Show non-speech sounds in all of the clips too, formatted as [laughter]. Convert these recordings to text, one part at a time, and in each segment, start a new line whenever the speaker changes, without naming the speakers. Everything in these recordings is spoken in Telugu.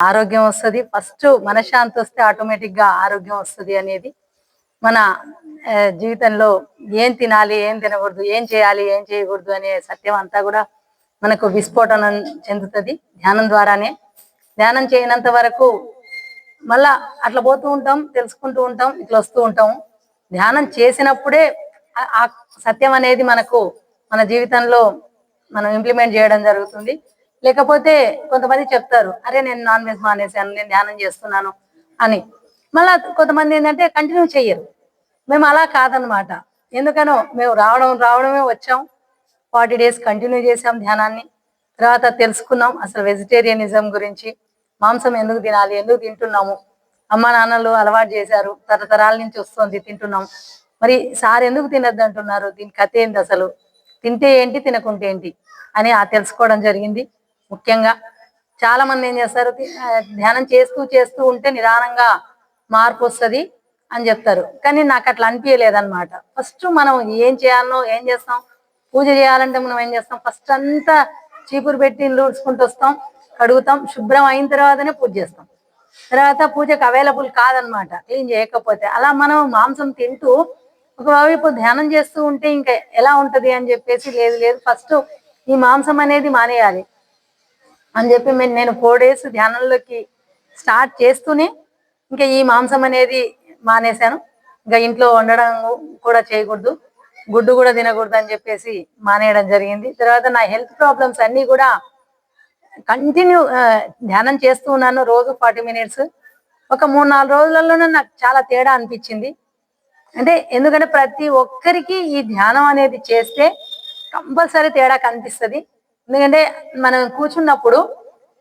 ఆరోగ్యం వస్తుంది. ఫస్ట్ మనశ్శాంతి వస్తే ఆటోమేటిక్గా ఆరోగ్యం వస్తుంది అనేది మన జీవితంలో ఏం తినాలి ఏం తినకూడదు ఏం చేయాలి ఏం చేయకూడదు అనే సత్యం అంతా కూడా మనకు విస్ఫోటనం చెందుతుంది ధ్యానం ద్వారానే. ధ్యానం చేయనంత వరకు మళ్ళా అట్లా పోతూ ఉంటాం తెలుసుకుంటూ ఉంటాం ఇట్లా వస్తూ ఉంటాం. ధ్యానం చేసినప్పుడే ఆ సత్యం అనేది మనకు మన జీవితంలో మనం ఇంప్లిమెంట్ చేయడం జరుగుతుంది. లేకపోతే కొంతమంది చెప్తారు అరే నేను నాన్ వెజ్ మానేశాను నేను ధ్యానం చేస్తున్నాను అని. మళ్ళా కొంతమంది ఏంటంటే కంటిన్యూ చెయ్యరు. మేము అలా కాదనమాట ఎందుకనో మేము రావడం రావడమే వచ్చాం. ఫార్టీ డేస్ కంటిన్యూ చేసాం ధ్యానాన్ని. తర్వాత తెలుసుకున్నాం అసలు వెజిటేరియనిజం గురించి. మాంసం ఎందుకు తినాలి ఎందుకు తింటున్నాము? అమ్మ నాన్నలు అలవాటు చేశారు తరతరాల నుంచి వస్తుంది తింటున్నాం. మరి సార్ ఎందుకు తినద్దు అంటున్నారు? దీని కథ ఏంటి అసలు? తింటే ఏంటి తినకుంటే ఏంటి? అని ఆ తెలుసుకోవడం జరిగింది. ముఖ్యంగా చాలా మంది ఏం చేస్తారు? ధ్యానం చేస్తూ చేస్తూ ఉంటే నిదానంగా మార్పు వస్తుంది అని చెప్తారు. కానీ నాకు అట్లా అనిపించలేదన్నమాట ఫస్ట్ మనం ఏం చేయాలనో ఏం చేస్తాం? పూజ చేయాలంటే మనం ఏం చేస్తాం? ఫస్ట్ అంతా చీపురు పెట్టి ఇల్లు ఊడ్చుకుంటూ వస్తాం కడుగుతాం శుభ్రం అయిన తర్వాతనే పూజ చేస్తాం. తర్వాత పూజకు అవైలబుల్ కాదనమాట క్లీన్ చేయకపోతే. అలా మనం మాంసం తింటూ ఒకవైపు ధ్యానం చేస్తూ ఉంటే ఇంకా ఎలా ఉంటది అని చెప్పేసి లేదు లేదు. ఫస్ట్ ఈ మాంసం అనేది మానేయాలి. అని చెప్పి మేము నేను ఫోర్ డేస్ ధ్యానంలోకి స్టార్ట్ చేస్తూనే ఇంకా ఈ మాంసం అనేది మానేశాను. ఇంకా ఇంట్లో వండడం కూడా చేయకూడదు. గుడ్డు కూడా తినకూడదు అని చెప్పేసి మానేయడం జరిగింది. తర్వాత నా హెల్త్ ప్రాబ్లమ్స్ అన్ని కూడా కంటిన్యూ ధ్యానం చేస్తూ ఉన్నాను రోజు ఫార్టీ మినిట్స్. ఒక మూడు నాలుగు రోజులలోనే నాకు చాలా తేడా అనిపించింది. అంటే ఎందుకంటే ప్రతి ఒక్కరికి ఈ ధ్యానం అనేది చేస్తే కంపల్సరీ తేడా కనిపిస్తుంది. ఎందుకంటే మనం కూర్చున్నప్పుడు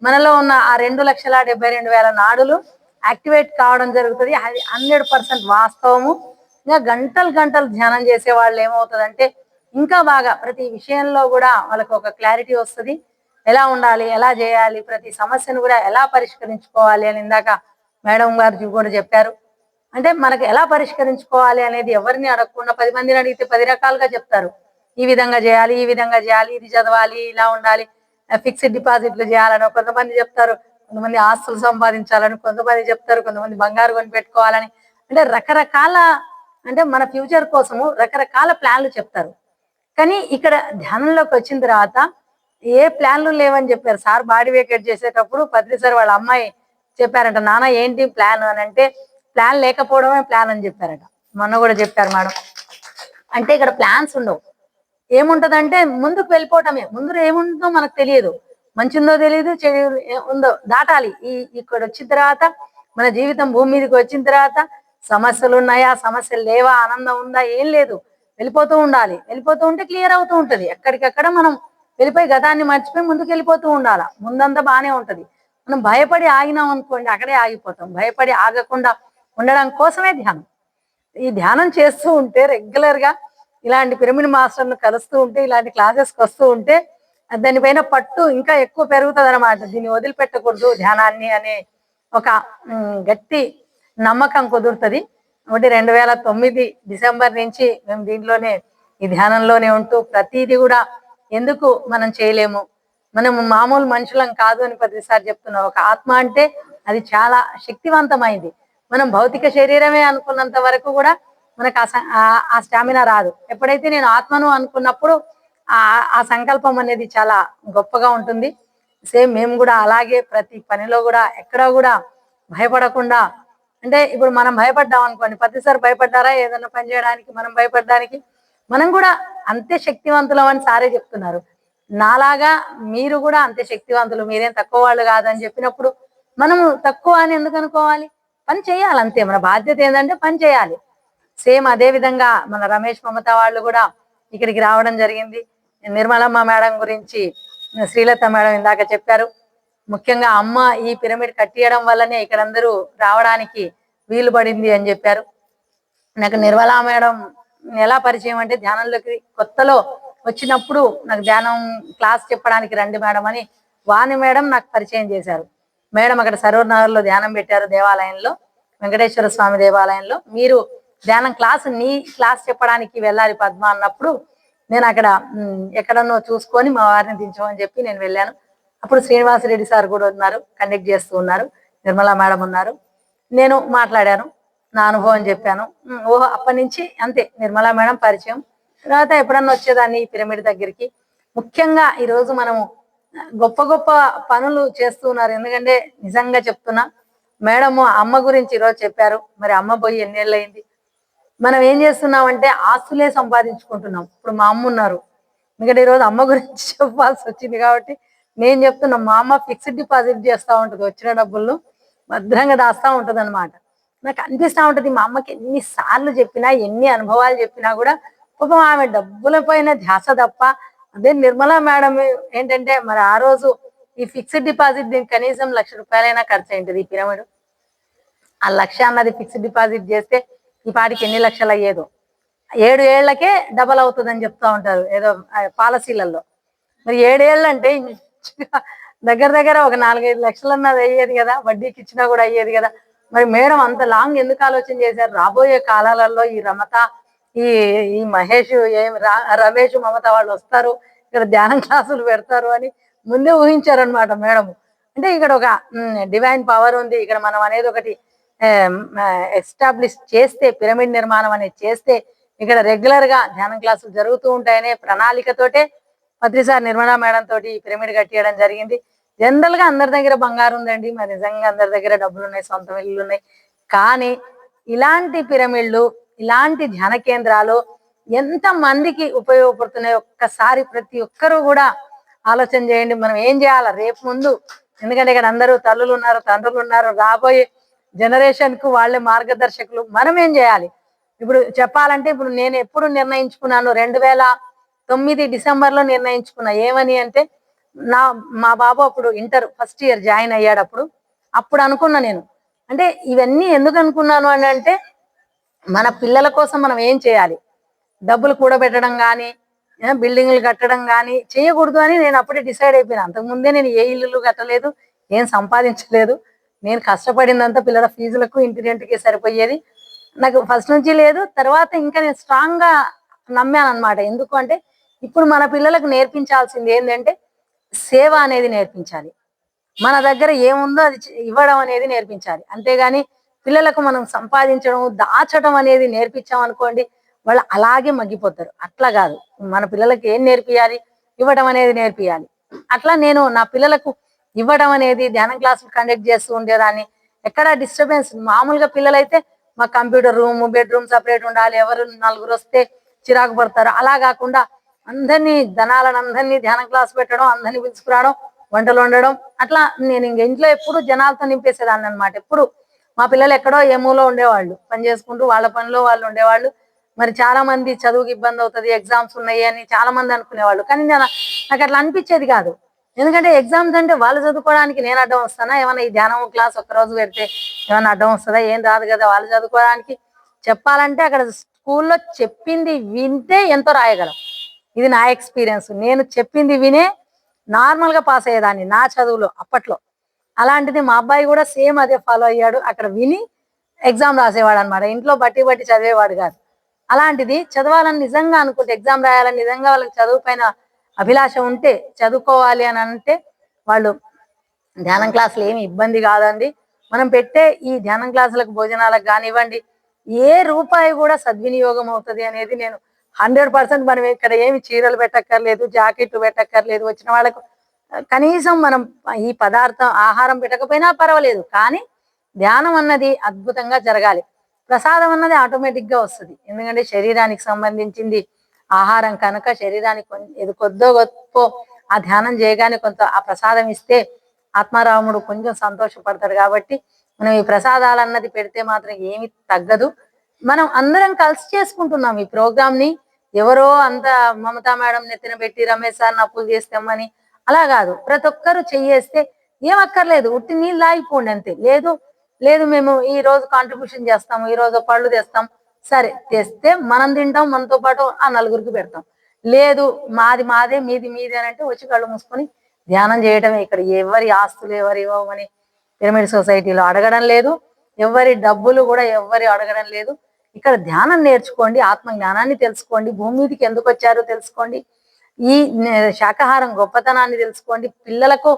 మనలో ఉన్న ఆ రెండు లక్షల డెబ్బై రెండు వేల నాడులు యాక్టివేట్ కావడం జరుగుతుంది. అది హండ్రెడ్ పర్సెంట్ వాస్తవము. ఇంకా గంటలు గంటలు ధ్యానం చేసే వాళ్ళు ఏమవుతుందంటే ఇంకా బాగా ప్రతి విషయంలో కూడా వాళ్ళకు ఒక క్లారిటీ వస్తుంది. ఎలా ఉండాలి ఎలా చేయాలి ప్రతి సమస్యను కూడా ఎలా పరిష్కరించుకోవాలి అని ఇందాక మేడం గారు కూడా చెప్పారు. అంటే మనకు ఎలా పరిష్కరించుకోవాలి అనేది ఎవరిని అడగకుండా పది మందిని అడిగితే పది రకాలుగా చెప్తారు. ఈ విధంగా చేయాలి ఈ విధంగా చేయాలి ఇది చదవాలి ఇలా ఉండాలి. ఫిక్స్డ్ డిపాజిట్లు చేయాలని కొంతమంది చెప్తారు. కొంతమంది ఆస్తులు సంపాదించాలని కొంతమంది చెప్తారు. కొంతమంది బంగారు కొని పెట్టుకోవాలని. అంటే రకరకాల అంటే మన ఫ్యూచర్ కోసము రకరకాల ప్లాన్లు చెప్తారు. కానీ ఇక్కడ ధ్యానంలోకి వచ్చిన తర్వాత ఏ ప్లాన్లు లేవని చెప్పారు. సార్ బాడీ వేకెట్ చేసేటప్పుడు పత్రి సార్ వాళ్ళ అమ్మాయి చెప్పారంట నాన్న ఏంటి ప్లాన్? అని అంటే ప్లాన్ లేకపోవడమే ప్లాన్ అని చెప్పారట. మొన్న కూడా చెప్పారు మేడం. అంటే ఇక్కడ ప్లాన్స్ ఉండవు. ఏముంటదంటే ముందుకు వెళ్ళిపోవటమే. ముందు ఏముందో మనకు తెలియదు. మంచి ఉందో తెలియదు చెడు ఉందో దాటాలి. ఈ ఇక్కడ వచ్చిన తర్వాత మన జీవితం భూమి మీదకి వచ్చిన తర్వాత సమస్యలు ఉన్నాయా సమస్యలు లేవా? ఆనందం ఉందా? ఏం లేదు. వెళ్ళిపోతూ ఉండాలి. వెళ్ళిపోతూ ఉంటే క్లియర్ అవుతూ ఉంటది. ఎక్కడికక్కడ మనం వెళ్ళిపోయి గతాన్ని మర్చిపోయి ముందుకు వెళ్ళిపోతూ ఉండాలి. ముందంతా బాగానే ఉంటది. మనం భయపడి ఆగినాం అనుకోండి అక్కడే ఆగిపోతాం. భయపడి ఆగకుండా ఉండడం కోసమే ధ్యానం. ఈ ధ్యానం చేస్తూ ఉంటే రెగ్యులర్గా ఇలాంటి పిరమిడ్ మాస్టర్ను కలుస్తూ ఉంటే ఇలాంటి క్లాసెస్కి వస్తూ ఉంటే దానిపైన పట్టు ఇంకా ఎక్కువ పెరుగుతుంది అనమాట దీన్ని వదిలిపెట్టకూడదు ధ్యానాన్ని అనే ఒక గట్టి నమ్మకం కుదురుతుంది. ఒకటి రెండు వేల తొమ్మిది డిసెంబర్ నుంచి మేము దీంట్లోనే ఈ ధ్యానంలోనే ఉంటూ ప్రతిదీ కూడా ఎందుకు మనం చేయలేము? మనం మామూలు మనుషులం కాదు అని ప్రతిసారి చెప్తున్నాం. ఒక ఆత్మ అంటే అది చాలా శక్తివంతమైంది. మనం భౌతిక శరీరమే అనుకున్నంత వరకు కూడా మనకు ఆ ఆ- స్టామినా రాదు. ఎప్పుడైతే నేను ఆత్మను అనుకున్నప్పుడు ఆ ఆ సంకల్పం అనేది చాలా గొప్పగా ఉంటుంది. సేమ్ మేము కూడా అలాగే ప్రతి పనిలో కూడా ఎక్కడ కూడా భయపడకుండా అంటే ఇప్పుడు మనం భయపడ్డాం అనుకోండి ప్రతిసారి భయపడ్డారా? ఏదైనా పని చేయడానికి మనం భయపడడానికి మనం కూడా అంతే శక్తివంతులం అని సారే చెప్తున్నారు. నాలాగా మీరు కూడా అంతే శక్తివంతులు మీరేం తక్కువ వాళ్ళు కాదని చెప్పినప్పుడు మనము తక్కువ అని ఎందుకు అనుకోవాలి? పని చేయాలి అంతే మన బాధ్యత ఏంటంటే పని చేయాలి. సేమ్ అదే విధంగా మన రమేష్ మమత వాళ్ళు కూడా ఇక్కడికి రావడం జరిగింది. నిర్మలమ్మ మేడం గురించి శ్రీలత మేడం ఇందాక చెప్పారు. ముఖ్యంగా అమ్మ ఈ పిరమిడ్ కట్టియడం వల్లనే ఇక్కడ అందరూ రావడానికి వీలు పడింది అని చెప్పారు. నాకు నిర్మలా మేడం ఎలా పరిచయం అంటే ధ్యానంలోకి కొత్తలో వచ్చినప్పుడు నాకు ధ్యానం క్లాస్ చెప్పడానికి రండి మేడం అని వాణి మేడం నాకు పరిచయం చేశారు. మేడం అక్కడ సరోవర్ నగర్లో ధ్యానం పెట్టారు దేవాలయంలో వెంకటేశ్వర స్వామి దేవాలయంలో. మీరు ధ్యానం క్లాస్ నీ క్లాస్ చెప్పడానికి వెళ్ళాలి పద్మ అన్నప్పుడు నేను అక్కడ ఎక్కడన్నో చూసుకొని మా వారిని దించమని చెప్పి నేను వెళ్ళాను. అప్పుడు శ్రీనివాసరెడ్డి సార్ కూడా ఉన్నారు కండక్ట్ చేస్తూ ఉన్నారు. నిర్మలా మేడం ఉన్నారు. నేను మాట్లాడాను నా అనుభవం చెప్పాను. ఓహో అప్పటి నుంచి అంతే నిర్మలా మేడం పరిచయం. తర్వాత ఎప్పుడన్నా వచ్చేదాన్ని పిరమిడ్ దగ్గరికి. ముఖ్యంగా ఈరోజు మనము గొప్ప గొప్ప పనులు చేస్తూ ఉన్నారు. ఎందుకంటే నిజంగా చెప్తున్నా మేడము అమ్మ గురించి ఈరోజు చెప్పారు. మరి అమ్మ పోయి ఎన్నేళ్ళు అయింది మనం ఏం చేస్తున్నామంటే ఆస్తులే సంపాదించుకుంటున్నాం. ఇప్పుడు మా అమ్మ ఉన్నారు. ఎందుకంటే ఈరోజు అమ్మ గురించి [laughs] చెప్పాల్సి వచ్చింది కాబట్టి నేను చెప్తున్నా మా అమ్మ ఫిక్స్డ్ డిపాజిట్ చేస్తూ ఉంటుంది వచ్చిన డబ్బులు భద్రంగా దాస్తూ ఉంటుంది అనమాట నాకు అనిపిస్తూ ఉంటుంది మా అమ్మకి ఎన్ని సార్లు చెప్పినా ఎన్ని అనుభవాలు చెప్పినా కూడా పాపం ఆమె డబ్బుల పైన ధ్యాస తప్ప అదే నిర్మలా మేడం ఏంటంటే మరి ఆ రోజు ఈ ఫిక్స్డ్ డిపాజిట్ దీనికి కనీసం లక్ష రూపాయలైనా ఖర్చు అయింటది ఈ పిరమిడ్. ఆ లక్ష అన్నది ఫిక్స్డ్ డిపాజిట్ చేస్తే ఈ పాటికి ఎన్ని లక్షలు అయ్యేదో. ఏడు ఏళ్ళకే డబల్ అవుతుందని చెప్తా ఉంటారు ఏదో పాలసీలలో మరి ఏడేళ్ళు అంటే దగ్గర దగ్గర ఒక నాలుగైదు లక్షలు అన్నది అయ్యేది కదా వడ్డీకి ఇచ్చినా కూడా అయ్యేది కదా. మరి మేడం అంత లాంగ్ ఎందుకు ఆలోచన చేశారు? రాబోయే కాలాలలో ఈ రమత ఈ ఈ మహేష్ ఏం రమేష్ మమత వాళ్ళు వస్తారు ఇక్కడ ధ్యానం క్లాసులు పెడతారు అని ముందే ఊహించారనమాట మేడం అంటే ఇక్కడ ఒక డివైన్ పవర్ ఉంది. ఇక్కడ మనం అనేది ఒకటి ఎస్టాబ్లిష్ చేస్తే పిరమిడ్ నిర్మాణం అనేది చేస్తే ఇక్కడ రెగ్యులర్గా ధ్యానం క్లాసులు జరుగుతూ ఉంటాయనే ప్రణాళికతోటే పత్రిసారి నిర్మలా మేడం తోటి ఈ పిరమిడ్ కట్టియడం జరిగింది. జనరల్గా అందరి దగ్గర బంగారం ఉందండి. మరి నిజంగా అందరి దగ్గర డబ్బులు ఉన్నాయి సొంత ఇల్లు ఉన్నాయి కానీ ఇలాంటి పిరమిడ్లు ఇలాంటి ధ్యాన కేంద్రాలు ఎంత మందికి ఉపయోగపడుతున్నాయి? ఒక్కసారి ప్రతి ఒక్కరూ కూడా ఆలోచన చేయండి. మనం ఏం చేయాలి? రేపు ముందు ఎందుకంటే ఇక్కడ అందరూ తల్లులు ఉన్నారు తండ్రులు ఉన్నారు. రాబోయే జనరేషన్కు వాళ్ళే మార్గదర్శకులు. మనం ఏం చేయాలి? ఇప్పుడు చెప్పాలంటే ఇప్పుడు నేను ఎప్పుడు నిర్ణయించుకున్నాను రెండు వేల తొమ్మిది డిసెంబర్లో నిర్ణయించుకున్నా. ఏమని అంటే నా మా బాబు అప్పుడు ఇంటర్ ఫస్ట్ ఇయర్ జాయిన్ అయ్యాడు అప్పుడు అప్పుడు అనుకున్నా నేను. అంటే ఇవన్నీ ఎందుకు అనుకున్నాను అని అంటే మన పిల్లల కోసం మనం ఏం చేయాలి? డబ్బులు కూడబెట్టడం కానీ బిల్డింగ్లు కట్టడం కానీ చేయకూడదు అని నేను అప్పుడే డిసైడ్ అయిపోయినా. అంతకుముందే నేను ఏ ఇల్లులు కట్టలేదు ఏం సంపాదించలేదు. నేను కష్టపడిందంతా పిల్లల ఫీజులకు ఇంటి రెంట్కి సరిపోయేది. నాకు ఫస్ట్ నుంచి లేదు తర్వాత ఇంకా నేను స్ట్రాంగ్గా నమ్మాను అనమాట ఎందుకు అంటే ఇప్పుడు మన పిల్లలకు నేర్పించాల్సింది ఏంటంటే సేవ అనేది నేర్పించాలి. మన దగ్గర ఏముందో అది ఇవ్వడం అనేది నేర్పించాలి. అంతేగాని పిల్లలకు మనం సంపాదించడం దాచడం అనేది నేర్పించాం అనుకోండి వాళ్ళు అలాగే మగ్గిపోతారు. అట్లా కాదు. మన పిల్లలకి ఏం నేర్పియాలి? ఇవ్వడం అనేది నేర్పియాలి. అట్లా నేను నా పిల్లలకు ఇవ్వడం అనేది ధ్యానం క్లాసులు కండక్ట్ చేస్తూ ఉండేదాన్ని. ఎక్కడ డిస్టర్బెన్స్ మామూలుగా పిల్లలైతే మా కంప్యూటర్ రూమ్ బెడ్రూమ్ సపరేట్ ఉండాలి ఎవరు నలుగురు వస్తే చిరాకు పడతారు. అలా కాకుండా అందరినీ జనాలను అందరినీ ధ్యానం క్లాస్ పెట్టడం అందరినీ పిలుచుకురావడం వంటలు వండడం అట్లా నేను ఇంక ఇంట్లో ఎప్పుడు జనాలతో నింపేసేదాన్ని అనమాట ఎప్పుడు మా పిల్లలు ఎక్కడో ఏమూలో ఉండేవాళ్ళు. పని చేసుకుంటూ వాళ్ళ పనిలో వాళ్ళు ఉండేవాళ్ళు. మరి చాలా మంది చదువుకి ఇబ్బంది అవుతుంది ఎగ్జామ్స్ ఉన్నాయి అని చాలా మంది అనుకునేవాళ్ళు. కానీ నేను నాకు అట్లా అనిపించేది కాదు. ఎందుకంటే ఎగ్జామ్స్ అంటే వాళ్ళు చదువుకోవడానికి నేను అడ్డం వస్తానా? ఏమైనా ఈ ధ్యానం క్లాస్ ఒక్క రోజు పెడితే ఏమైనా అడ్డం వస్తుందా? ఏం రాదు కదా వాళ్ళు చదువుకోవడానికి. చెప్పాలంటే అక్కడ స్కూల్లో చెప్పింది వింటే ఎంతో రాయగలం. ఇది నా ఎక్స్పీరియన్స్ నేను చెప్పింది వినే నార్మల్గా పాస్ అయ్యేదాన్ని నా చదువులో అప్పట్లో. అలాంటిది మా అబ్బాయి కూడా సేమ్ అదే ఫాలో అయ్యాడు. అక్కడ విని ఎగ్జామ్ రాసేవాడు అనమాట ఇంట్లో బట్టి బట్టి చదివేవాడు కాదు. అలాంటిది చదవాలని నిజంగా అనుకుంటే ఎగ్జామ్ రాయాలని నిజంగా వాళ్ళకి చదువు పైన అభిలాష ఉంటే చదువుకోవాలి అని అంటే వాళ్ళు ధ్యానం క్లాసులు ఏమి ఇబ్బంది కాదండి. మనం పెట్టే ఈ ధ్యానం క్లాసులకు భోజనాలకు కానివ్వండి ఏ రూపాయి కూడా సద్వినియోగం అవుతుంది అనేది నేను హండ్రెడ్ పర్సెంట్ మనం ఇక్కడ ఏమి చీరలు పెట్టక్కర్లేదు జాకెట్లు పెట్టక్కర్లేదు వచ్చిన వాళ్ళకు కనీసం మనం ఈ పదార్థం ఆహారం పెట్టకపోయినా పర్వాలేదు. కానీ ధ్యానం అన్నది అద్భుతంగా జరగాలి. ప్రసాదం అన్నది ఆటోమేటిక్గా వస్తుంది. ఎందుకంటే శరీరానికి సంబంధించింది ఆహారం కనుక శరీరానికి కొం- ఏది కొద్దో గొప్ప ఆ ధ్యానం చేయగానే కొంత ఆ ప్రసాదం ఇస్తే ఆత్మారాముడు కొంచెం సంతోషపడతాడు కాబట్టి మనం ఈ ప్రసాదాలు అన్నది పెడితే మాత్రం ఏమి తగ్గదు. మనం అందరం కలిసి చేసుకుంటున్నాం ఈ ప్రోగ్రామ్ని ఎవరో అంత మమతా మేడం నెత్తిన పెట్టి రమేష్ సార్ అప్పులు చేస్తామని అలా కాదు. ప్రతి ఒక్కరు చెయ్యేస్తే ఏం అక్కర్లేదు. ఉట్టి నీళ్ళు ఆగిపోండి అంతే. లేదు లేదు మేము ఈ రోజు కాంట్రిబ్యూషన్ చేస్తాము ఈ రోజు పళ్ళు తెస్తాం సరే తెస్తే మనం తింటాం మనతో పాటు ఆ నలుగురికి పెడతాం. లేదు మాది మాదే మీది మీది అని అంటే వచ్చి కళ్ళు మూసుకొని ధ్యానం చేయడమే ఇక్కడ ఎవరి ఆస్తులు ఎవరు ఇవ్వమని పిరమిడ్ సొసైటీలో అడగడం లేదు. ఎవరి డబ్బులు కూడా ఎవరి అడగడం లేదు. ఇక్కడ ధ్యానం నేర్చుకోండి ఆత్మ జ్ఞానాన్ని తెలుసుకోండి భూమి మీదకి ఎందుకు వచ్చారో తెలుసుకోండి. ఈ శాకాహారం గొప్పతనాన్ని తెలుసుకోండి. పిల్లలకు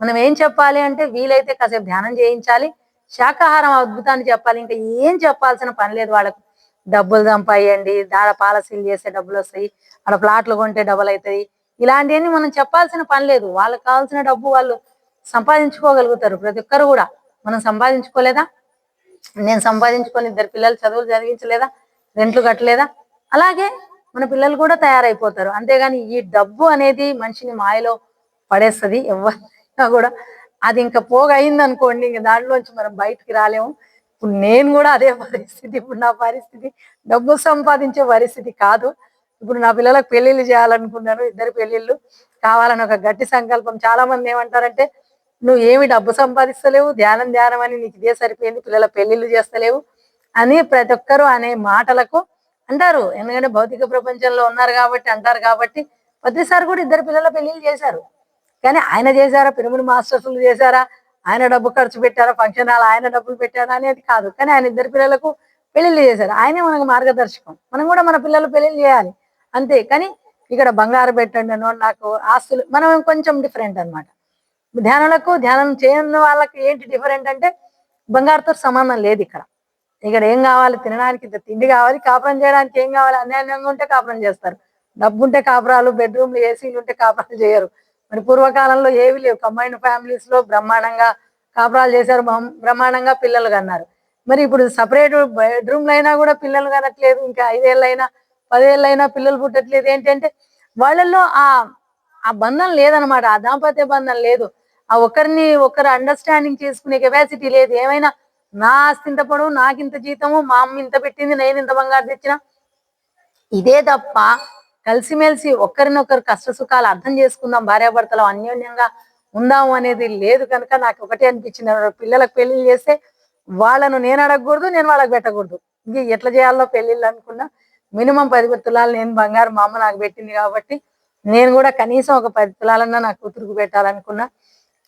మనం ఏం చెప్పాలి అంటే వీలైతే కాసేపు ధ్యానం చేయించాలి. శాకాహారం అద్భుతాన్ని చెప్పాలి. ఇంకా ఏం చెప్పాల్సిన పని లేదు వాళ్ళకు. డబ్బులు సంపాయండి దాడ పాలసీలు చేస్తే డబ్బులు వస్తాయి ఆడ ప్లాట్లు కొంటే డబ్బులు అవుతాయి ఇలాంటివన్నీ మనం చెప్పాల్సిన పని లేదు. వాళ్ళకి కావాల్సిన డబ్బు వాళ్ళు సంపాదించుకోగలుగుతారు ప్రతి ఒక్కరు కూడా. మనం సంపాదించుకోలేదా? నేను సంపాదించుకొని ఇద్దరు పిల్లలు చదువులు చదివించలేదా రెంట్లు కట్టలేదా? అలాగే మన పిల్లలు కూడా తయారైపోతారు. అంతేగాని ఈ డబ్బు అనేది మనిషిని మాయలో పడేస్తుంది. ఎవరైనా కూడా. అది ఇంకా పోగ అయింది అనుకోండి ఇంక దాంట్లోంచి మనం బయటికి రాలేము. ఇప్పుడు నేను కూడా అదే పరిస్థితి ఇప్పుడు నా పరిస్థితి డబ్బు సంపాదించే పరిస్థితి కాదు. ఇప్పుడు నా పిల్లలకు పెళ్ళిళ్ళు చేయాలనుకున్నాను ఇద్దరు పెళ్ళిళ్ళు కావాలని ఒక గట్టి సంకల్పం. చాలా మంది ఏమంటారంటే నువ్వు ఏమి డబ్బు సంపాదిస్తలేవు ధ్యానం ధ్యానం అని నీకు ఇదే సరిపోయింది పిల్లల పెళ్ళిళ్ళు చేస్తలేవు అని ప్రతి ఒక్కరు అనే మాటలకు అంటారు. ఎందుకంటే భౌతిక ప్రపంచంలో ఉన్నారు కాబట్టి అంటారు కాబట్టి ప్రతిసారి కూడా ఇద్దరు పిల్లల పెళ్ళిళ్ళు చేశారు. కానీ ఆయన చేశారా? పిరమిడ్ మాస్టర్స్లు చేశారా? ఆయన డబ్బు ఖర్చు పెట్టారా? ఫంక్షన్ హాల్ ఆయన డబ్బులు పెట్టారా అనేది కాదు. కానీ ఆయన ఇద్దరు పిల్లలకు పెళ్ళిళ్ళు చేశారు. ఆయనే మనకు మార్గదర్శకం. మనం కూడా మన పిల్లలు పెళ్ళిళ్ళు చేయాలి. అంతే. కానీ ఇక్కడ బంగారు పెట్టండి అనో నాకు ఆస్తులు మనం కొంచెం డిఫరెంట్ అన్నమాట. ధ్యానాలకు ధ్యానం చేయని వాళ్ళకి ఏంటి డిఫరెంట్ అంటే బంగారుతో సంబంధం లేదు ఇక్కడ. ఇక్కడ ఏం కావాలి? తినడానికి ఇంత తిండి కావాలి? కాపురం చేయడానికి ఏం కావాలి? అన్యాయంగా ఉంటే కాపురం చేస్తారు. డబ్బు ఉంటే కాపురాలు బెడ్రూమ్లు ఏసీలు ఉంటే కాపురాలు చేయరు. మరి పూర్వకాలంలో ఏవి లేవు. కంబైన్డ్ ఫ్యామిలీస్లో బ్రహ్మాండంగా కాపురాలు చేశారు. బ్రహ్మాండంగా పిల్లలు కన్నారు. మరి ఇప్పుడు సపరేట్ బెడ్రూమ్లు అయినా కూడా పిల్లలు కనట్లేదు. ఇంకా ఐదేళ్ళైనా పదేళ్ళైనా పిల్లలు పుట్టట్లేదు. ఏంటంటే వాళ్ళల్లో ఆ ఆ బంధం లేదనమాట ఆ దాంపత్య బంధం లేదు. ఆ ఒకరిని ఒకరు అండర్స్టాండింగ్ చేసుకునే కెపాసిటీ లేదు. ఏమైనా నా ఆస్తింత పొడవు నాకింత జీతము మా అమ్మ ఇంత పెట్టింది నేను ఇంత బంగారు తెచ్చిన? ఇదే తప్ప కలిసిమెలిసి ఒకరినొకరు కష్ట సుఖాలు అర్థం చేసుకుందాం భార్యాభర్తలు అన్యోన్యంగా ఉందాము అనేది లేదు కనుక నాకు ఒకటే అనిపించింది. పిల్లలకు పెళ్ళి చేస్తే వాళ్ళను నేను అడగకూడదు నేను వాళ్ళకి పెట్టకూడదు. ఇంక ఎట్లా చేయాలో పెళ్ళిళ్ళు అనుకున్నా మినిమం పది తులాలు నేను బంగారు మా అమ్మ నాకు పెట్టింది కాబట్టి నేను కూడా కనీసం ఒక పది తులాలన్నా నా కూతురుకు పెట్టాలనుకున్నా.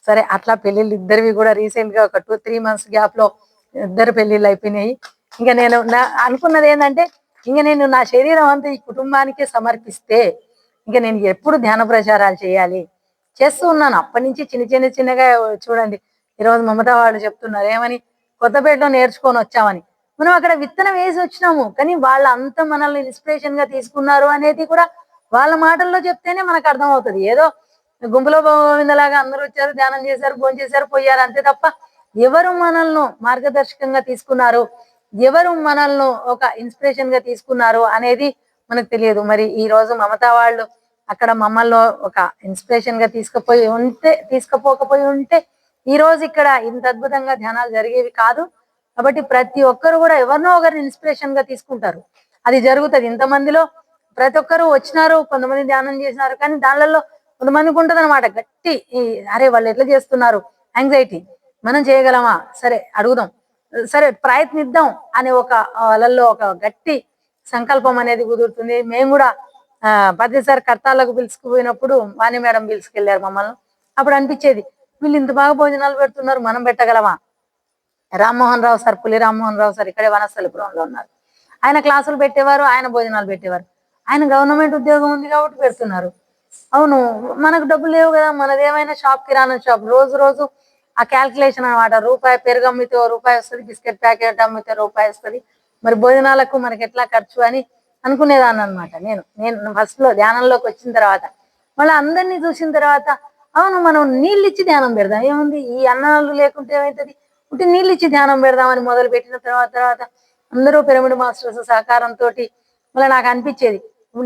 సరే అట్లా పెళ్ళిళ్ళు ఇద్దరివి కూడా రీసెంట్గా ఒక టూ త్రీ మంత్స్ గ్యాప్లో ఇద్దరు పెళ్ళిళ్ళు అయిపోయినాయి. ఇంకా నేను నా అనుకున్నది ఏంటంటే ఇంకా నేను నా శరీరం అంతా ఈ కుటుంబానికే సమర్పిస్తే ఇంకా నేను ఎప్పుడు ధ్యాన ప్రచారాలు చేయాలి. చేస్తూ ఉన్నాను. అప్పటి నుంచి చిన్న చిన్న చిన్నగా చూడండి. ఈరోజు మమతా వాళ్ళు చెప్తున్నారు ఏమని? కొత్తపేటలో నేర్చుకొని వచ్చామని మనం అక్కడ విత్తనం వేసి వచ్చినాము. కానీ వాళ్ళు అంత మనల్ని ఇన్స్పిరేషన్గా తీసుకున్నారు అనేది కూడా వాళ్ళ మాటల్లో చెప్తేనే మనకు అర్థం అవుతుంది ఏదో గుంపులో గోవిందలాగా అందరూ వచ్చారు ధ్యానం చేశారు భోజనం చేశారు పోయారు అంతే తప్ప ఎవరు మనల్ని మార్గదర్శకంగా తీసుకున్నారు? ఎవరు మనల్ని ఒక ఇన్స్పిరేషన్గా తీసుకున్నారు అనేది మనకు తెలియదు. మరి ఈ రోజు మమతా వాళ్ళు అక్కడ మమ్మల్ని ఒక ఇన్స్పిరేషన్గా తీసుకుపోయి ఉంటే తీసుకుపోకపోయి ఉంటే ఈ రోజు ఇక్కడ ఇంత అద్భుతంగా ధ్యానాలు జరిగేవి కాదు. కాబట్టి ప్రతి ఒక్కరు కూడా ఎవరినో ఒకరిని ఇన్స్పిరేషన్గా తీసుకుంటారు. అది జరుగుతుంది. ఇంతమందిలో ప్రతి ఒక్కరు వచ్చినారు కొంతమంది ధ్యానం చేసినారు కానీ దానిలలో కొంతమందికి ఉంటుంది అనమాట గట్టి అరే వాళ్ళు ఎట్లా చేస్తున్నారు? యాంగ్జైటీ మనం చేయగలమా? సరే అడుగుదాం. సరే ప్రయత్నిద్దాం అనే ఒక వాళ్ళల్లో ఒక గట్టి సంకల్పం అనేది కుదురుతుంది. మేము కూడా ఆ ప్రతిసారి కర్తాలకు పిలుచుకుపోయినప్పుడు వాణి మేడం పిలుచుకెళ్ళారు మమ్మల్ని. అప్పుడు అనిపించేది వీళ్ళు ఇంత బాగా భోజనాలు పెడుతున్నారు మనం పెట్టగలమా? రామ్మోహన్ రావు సార్ పులి రామ్మోహన్ రావు సార్ ఇక్కడే వనస్థలిపురంలో ఉన్నారు. ఆయన క్లాసులు పెట్టేవారు ఆయన భోజనాలు పెట్టేవారు. ఆయన గవర్నమెంట్ ఉద్యోగం ఉంది కాబట్టి పెడుతున్నారు. అవును మనకు డబ్బులు లేవు కదా మనది ఏమైనా షాప్ కిరాణా షాప్. రోజు రోజు ఆ క్యాల్కులేషన్ అన్నమాట. రూపాయి పెరుగు అమ్మితే రూపాయి వస్తుంది బిస్కెట్ ప్యాకెట్ అమ్మితే రూపాయి వస్తుంది. మరి భోజనాలకు మనకి ఎట్లా ఖర్చు అని అనుకునేదాన్ని అనమాట నేను. నేను ఫస్ట్లో ధ్యానంలోకి వచ్చిన తర్వాత. మళ్ళీ అందరినీ చూసిన తర్వాత అవును మనం నీళ్ళు ఇచ్చి ధ్యానం పెడదాం. ఏముంది? ఈ అన్నాలు లేకుంటే ఏమవుతుంది ఉంటే నీళ్ళు ఇచ్చి ధ్యానం పెడదామని మొదలు పెట్టిన తర్వాత తర్వాత అందరూ పిరమిడ్ మాస్టర్స్ సహకారంతో మళ్ళీ నాకు అనిపించేది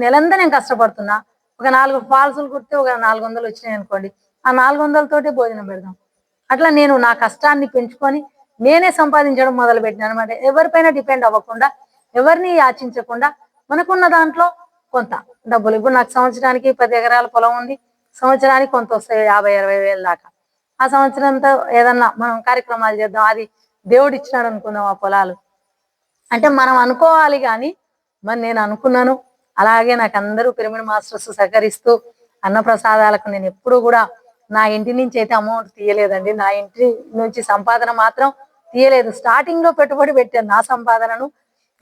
నెలంతా నేను కష్టపడుతున్నా. ఒక నాలుగు ఫాల్సులు కుడితే ఒక నాలుగు వందలు వచ్చినాయి అనుకోండి ఆ నాలుగు వందలతోటే భోజనం పెడదాం. అట్లా నేను నా కష్టాన్ని పెంచుకొని నేనే సంపాదించడం మొదలు పెట్టిన అనమాట. ఎవరిపైన డిపెండ్ అవ్వకుండా ఎవరిని యాచించకుండా మనకున్న దాంట్లో కొంత డబ్బులు. ఇప్పుడు నాకు సంవత్సరానికి పది ఎకరాల పొలం ఉంది. సంవత్సరానికి కొంత వస్తాయి యాభై అరవై వేల దాకా. ఆ సంవత్సరంతో ఏదన్నా మనం కార్యక్రమాలు చేద్దాం. అది దేవుడు ఇచ్చినాడు అనుకుందాం ఆ పొలాలు. అంటే మనం అనుకోవాలి కానీ మరి నేను అనుకున్నాను. అలాగే నాకు అందరూ పిరమిడ్ మాస్టర్స్ సహకరిస్తూ అన్నప్రసాదాలకు నేను ఎప్పుడు కూడా నా ఇంటి నుంచి అయితే అమౌంట్ తీయలేదండి. నా ఇంటి నుంచి సంపాదన మాత్రం తీయలేదు. స్టార్టింగ్లో పెట్టుబడి పెట్టాను నా సంపాదనను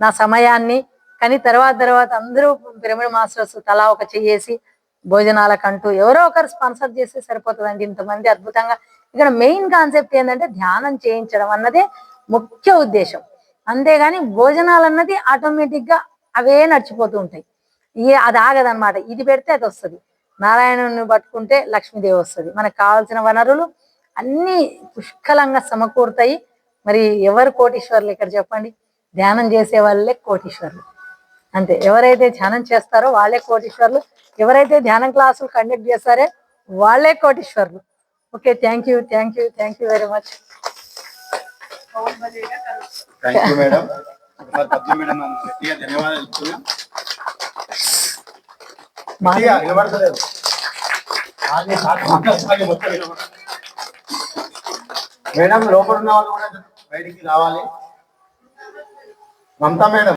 నా సమయాన్ని. కానీ తర్వాత తర్వాత అందరూ పిరమిడ్ మాస్టర్స్ తలా ఒక చెయ్యేసి భోజనాలకంటూ ఎవరో ఒకరు స్పాన్సర్ చేస్తే సరిపోతుందండి. ఇంతమంది అద్భుతంగా ఇక్కడ మెయిన్ కాన్సెప్ట్ ఏంటంటే ధ్యానం చేయించడం అన్నదే ముఖ్య ఉద్దేశం. అంతేగాని భోజనాలు అన్నది ఆటోమేటిక్గా అవే నడిచిపోతూ ఉంటాయి. ఏ అది ఆగదన్నమాట. ఇది పెడితే అది వస్తుంది. నారాయణుని పట్టుకుంటే లక్ష్మీదేవి వస్తుంది. మనకు కావాల్సిన వనరులు అన్ని పుష్కలంగా సమకూరుతాయి. మరి ఎవరు కోటీశ్వర్లు ఇక్కడ చెప్పండి? ధ్యానం చేసే వాళ్ళే కోటీశ్వర్లు. అంతే. ఎవరైతే ధ్యానం చేస్తారో వాళ్ళే కోటీశ్వర్లు. ఎవరైతే ధ్యానం క్లాసులు కండక్ట్ చేస్తారో వాళ్ళే కోటీశ్వర్లు. Okay thank you thank you thank you very much.
Thank [laughs] you madam ధన్యవాదాలు మేడం లోపల ఉన్న వాళ్ళు కూడా బయటికి రావాలి. మమతా మేడం